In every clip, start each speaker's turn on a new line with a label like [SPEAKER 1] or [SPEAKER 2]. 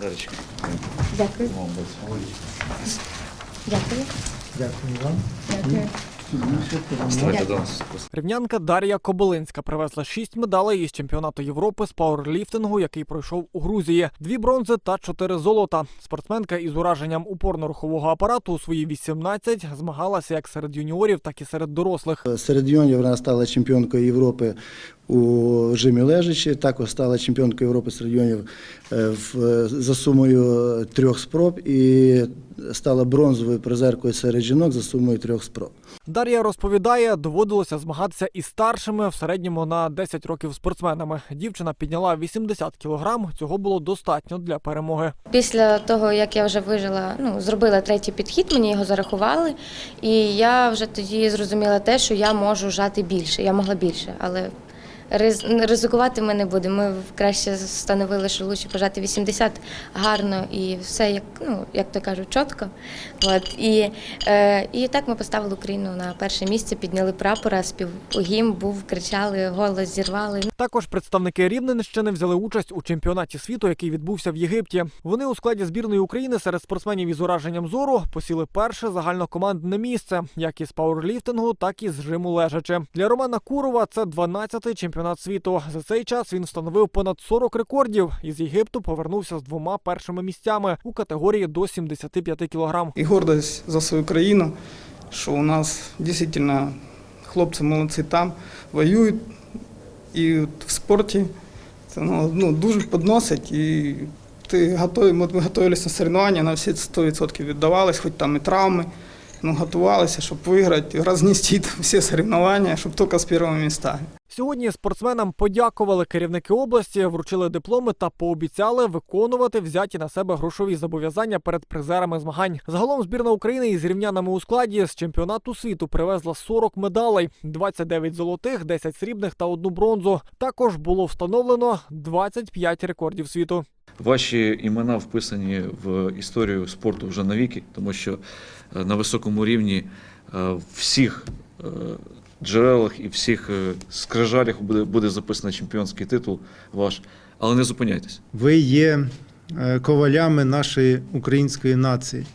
[SPEAKER 1] Дарочка,
[SPEAKER 2] Дякую. Дякую.
[SPEAKER 3] Дякую вам.
[SPEAKER 2] Дякую.
[SPEAKER 4] Рівнянка Дар'я Кобилинська привезла шість медалей із чемпіонату Європи з пауерліфтингу, який пройшов у Грузії. Дві бронзи та чотири золота. Спортсменка із ураженням упорно-рухового апарату у свої 18 змагалася як серед юніорів, так і серед дорослих.
[SPEAKER 3] Серед юніорів вона стала чемпіонкою Європи у жимі лежачі, також стала чемпіонкою Європи серед юніорів е, за сумою трьох спроб і стала бронзовою призеркою серед жінок за сумою трьох спроб.
[SPEAKER 4] Дар'я розповідає, доводилося змагатися із старшими в середньому на 10 років спортсменами. Дівчина підняла 80 кілограм. Цього було достатньо для перемоги.
[SPEAKER 2] Після того, як я вже вижила, ну, зробила третій підхід, мені його зарахували. І я вже тоді зрозуміла те, що я можу жати більше. Я могла більше, але ризикувати ми не будемо. Ми краще встановили, що краще пожати 80 гарно і все як, ну, як то кажуть, чітко. От. І, е, і так ми поставили Україну на перше місце, підняли прапора, спів гімн був, кричали, голос зірвали.
[SPEAKER 4] Також представники Рівненщини взяли участь у чемпіонаті світу, який відбувся в Єгипті. Вони у складі збірної України серед спортсменів із ураженням зору посіли перше загальнокомандне місце, як із пауерліфтингу, так і з жиму лежачи. Для Романа Курова це 12-й чемпіонат світу. За цей час він встановив понад 40 рекордів. Із Єгипту повернувся з двома першими місцями у категорії до 75 кілограм.
[SPEAKER 5] и гордость за свою країну, що у нас дійсно хлопці молодці там воюють. І в спорті це ну, ну, дуже підносить. І ти готовий, ми готувалися на соревнування, на всі 100% віддавались, хоч там і травми. Ну, готувалися, щоб виграти, рознести всі соревнування, щоб тільки з першого міста.
[SPEAKER 4] Сьогодні спортсменам подякували керівники області, вручили дипломи та пообіцяли виконувати взяті на себе грошові зобов'язання перед призерами змагань. Загалом збірна України із рівнянами у складі з чемпіонату світу привезла 40 медалей, 29 золотих, 10 срібних та одну бронзу. Також було встановлено 25 рекордів світу.
[SPEAKER 1] Ваші імена вписані в історію спорту вже навіки, тому що е, на високому рівні е, всіх е, джерелах і всіх скрижалях буде, буде записано чемпіонський титул ваш. Але не зупиняйтесь.
[SPEAKER 6] Ви є ковалями нашої української нації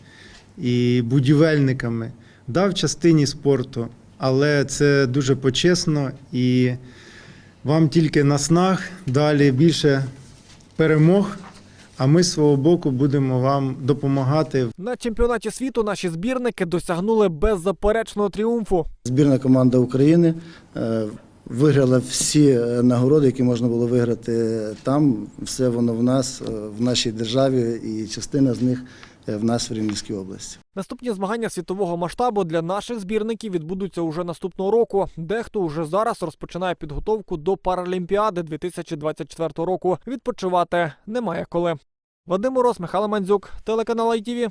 [SPEAKER 6] і будівельниками да, в частині спорту, але це дуже почесно і вам тільки наснаг далі більше перемог. А ми з свого боку будемо вам допомагати
[SPEAKER 4] На чемпіонаті світу наші збірники досягнули беззаперечного тріумфу.
[SPEAKER 3] Збірна команда України е, виграла всі е, нагороди, які можна було виграти там. Все воно в нас, е, в нашій державі, і частина з них в нас в Рівненській області.
[SPEAKER 4] Наступні змагання світового масштабу для наших збірників відбудуться уже наступного року. Дехто уже зараз розпочинає підготовку до Паралімпіади 2024 року. Відпочивати немає коли. Вадим Мороз, Михайло Мандзюк, телеканал ITV.